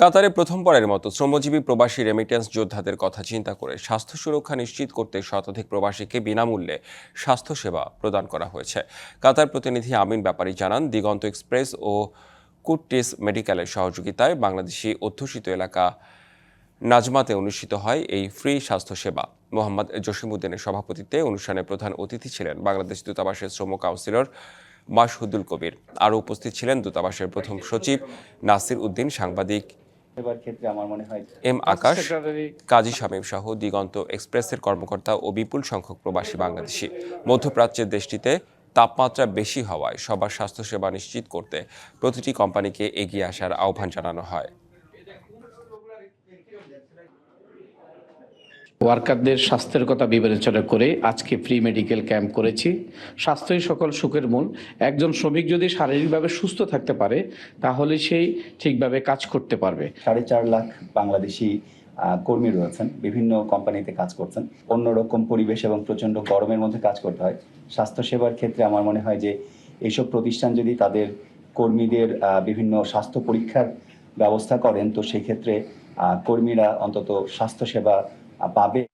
কাতারে প্রথমবারের মতো শ্রমজীবী প্রবাসী রেমিটেন্স যোদ্ধাদের কথা চিন্তা করে স্বাস্থ্য সুরক্ষা নিশ্চিত করতে শতাধিক প্রবাসীকে বিনামূল্যে স্বাস্থ্যসেবা প্রদান করা হয়েছে। কাতার প্রতিনিধি আমিন ব্যাপারী জানান, দিগন্ত এক্সপ্রেস ও কুটটিস মেডিকেলের সহযোগিতায় বাংলাদেশি অধ্যুষিত এলাকা নাজমাতে অনুষ্ঠিত হয় এই ফ্রি স্বাস্থ্যসেবা। মোহাম্মদ জসিমউদ্দিনের সভাপতিত্বে অনুষ্ঠানে প্রধান অতিথি ছিলেন বাংলাদেশ দূতাবাসের শ্রম কাউন্সিলর মাসহুদুল কবির। আরও উপস্থিত ছিলেন দূতাবাসের প্রথম সচিব নাসির উদ্দিন, সাংবাদিক এবার ক্ষেত্রে আমার মনে হয় এম আকাশ কাজী শামীম সহ দিগন্ত এক্সপ্রেসের কর্মকর্তা ও বিপুল সংখ্যক প্রবাসী বাংলাদেশি। মধ্যপ্রাচ্যের দেশটিতে তাপমাত্রা বেশি হওয়ায় সবার স্বাস্থ্যসেবা নিশ্চিত করতে প্রতিটি কোম্পানিকে এগিয়ে আসার আহ্বান জানানো হয়। ওয়ার্কারদের স্বাস্থ্যের কথা বিবেচনা করে আজকে ফ্রি মেডিকেল ক্যাম্প করেছি। স্বাস্থ্যই সকল সুখের মূল। একজন শ্রমিক যদি শারীরিকভাবে সুস্থ থাকতে পারে, তাহলে সেই ঠিকভাবে কাজ করতে পারবে। সাড়ে চার লাখ বাংলাদেশি কর্মী রয়েছেন, বিভিন্ন কোম্পানিতে কাজ করছেন। অন্যরকম পরিবেশ এবং প্রচণ্ড গরমের মধ্যে কাজ করতে হয়। স্বাস্থ্যসেবার ক্ষেত্রে আমার মনে হয় যে এইসব প্রতিষ্ঠান যদি তাদের কর্মীদের বিভিন্ন স্বাস্থ্য পরীক্ষার ব্যবস্থা করেন, তো সেই ক্ষেত্রে কর্মীরা অন্তত স্বাস্থ্যসেবা a Babel